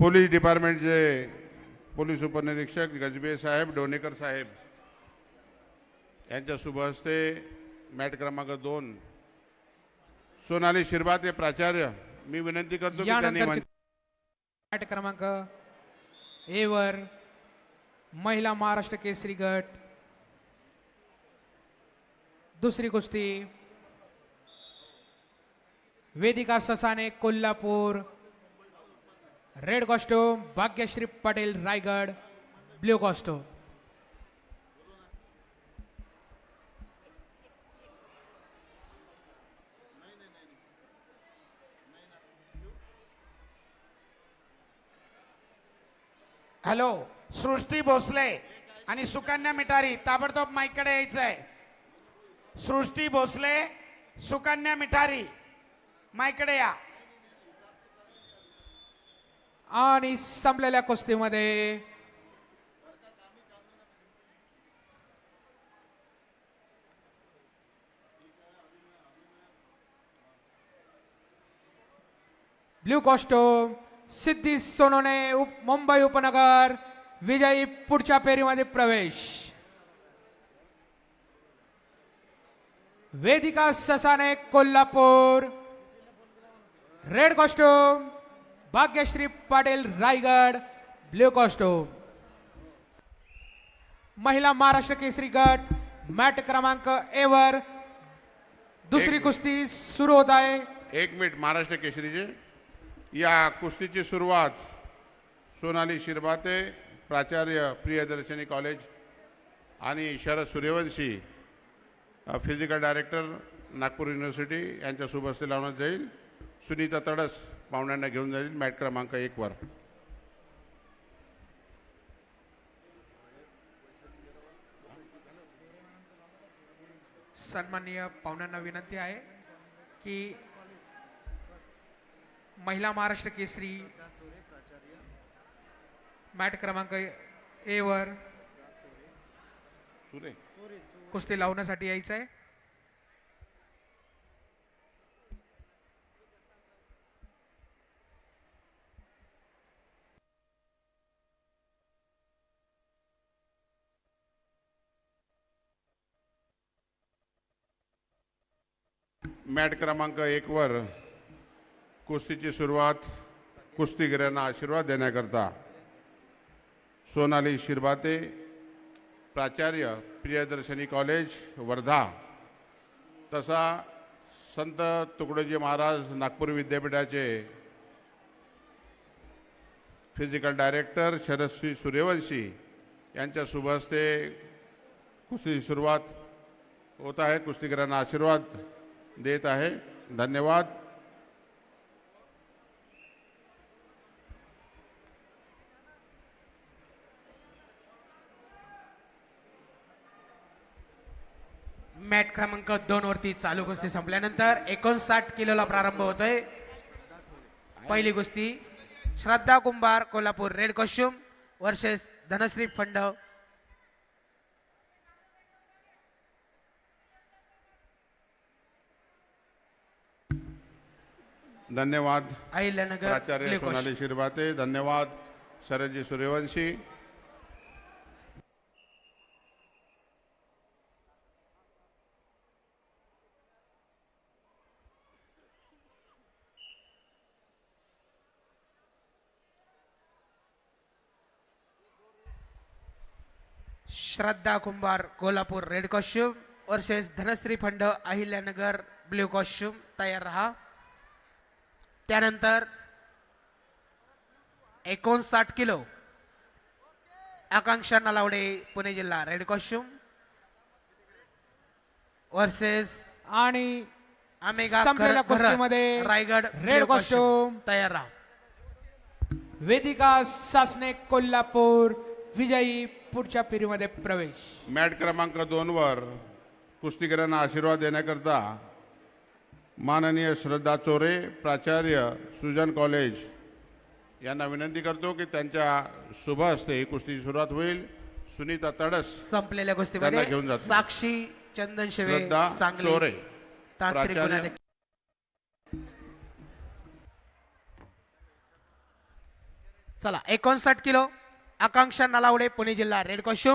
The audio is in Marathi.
पोलीस डिपार्टमेंटचे पोलीस उपनिरीक्षक गजबे साहेब डोणेकर साहेब यांच्या शुभ हस्ते मॅट क्रमांक दोन सोनाली शिरभात हे प्राचार्य मी विनंती करतो की त्यांनी गट क्रमांक ए वर महिला महाराष्ट्र केसरी गट दुसरी कुस्ती Vedika Sasane Kolhapur red costume Bhagyashree Patil Raigad blue costume hello Srushti Bhosale आणि सुकन्या मिठारी ताबडतोब माईकडे यायचं आहे सृष्टी भोसले सुकन्या मिठारी माईकडे या. आणि संपलेल्या कुस्तीमध्ये ब्ल्यू कॉस्ट्यूम सिद्धी सोनोने उप मुंबई उपनगर विजयी पुढच्या फेरीमध्ये प्रवेश. Vedika Sasane Kolhapur. Red costume Bhagyashree Patil Raigad blue costume महिला महाराष्ट्र केसरी गट मॅट क्रमांक ए वर दुसरी कुस्ती सुरू होत आहे. एक मिनिट महाराष्ट्र केसरीचे. या कुस्तीची सुरुवात सोनाली शिरभाते प्राचार्य प्रियदर्शनी कॉलेज आणि Sharad Suryavanshi physical director Nagpur university यांच्या शुभ हस्ते लावण्यात जाईल. सुनीता तडस पाहुण्यांना घेऊन जाईल. मॅट क्रमांक एकवर सन्माननीय पाहुण्यांना विनंती आहे की महिला महाराष्ट्र केसरी मॅट क्रमांक ए वर कुस्ती लावण्यासाठी यायचं आहे मॅट क्रमांक एकवर कुस्तीची सुरुवात कुस्तीगिरांना आशीर्वाद देण्याकरता सोनाली शिरभाते प्राचार्य प्रियदर्शनी कॉलेज वर्धा. तसा संत तुकडोजी महाराज नागपूर विद्यापीठाचे फिजिकल डायरेक्टर शरदश्री सूर्यवंशी यांच्या शुभ हस्ते कुस्तीची सुरुवात होत आहे. कुस्तीगिरांना आशीर्वाद देत आहे. धन्यवाद. मॅट क्रमांक दोन वरती चालू कुस्ती संपल्यानंतर एकोणसाठ किलोला प्रारंभ होतोय. पहिली कुस्ती Shraddha Kumbhar Kolhapur red costume versus Dhanashree Phandav. धन्यवाद। अहिल्यानगर प्राचार्य सोनाली. शिरभाते धन्यवाद। Sharadji Suryavanshi. Shraddha Kumbhar Kolhapur red costume versus Dhanashree Phandav Ahilyanagar blue costume तयार राहा। त्यानंतर एकोणसाठ किलो आकांक्षा नलावडे पुणे जिल्हा रेड कॉस्ट्युम वर्सेस आणि कुस्तीमध्ये रायगड रेड कॉस्ट्यूम. तयार राहा. वेदिका सासने कोल्हापूर विजयी पुढच्या फेरीमध्ये प्रवेश. मॅट क्रमांक दोनवर कुस्तीगिरांना आशीर्वाद देण्याकरता माननीय श्रद्धा चोरे प्राचार्य सुजन कॉलेज यांना विनंती करतो की त्यांच्या शुभ हस्ते ही कुस्तीची सुरुवात होईल. सुनीता तडस संपलेल्या त्यांना कुस्तीमध्ये घेऊन जातो. साक्षी चंदन शेवे श्रद्धा सांगली चोरे तांत्रिक प्राचार्य चला एकोणसाठ किलो आकांक्षा नलावडे पुणे जिल्हा रेड कॉस्ट्युम.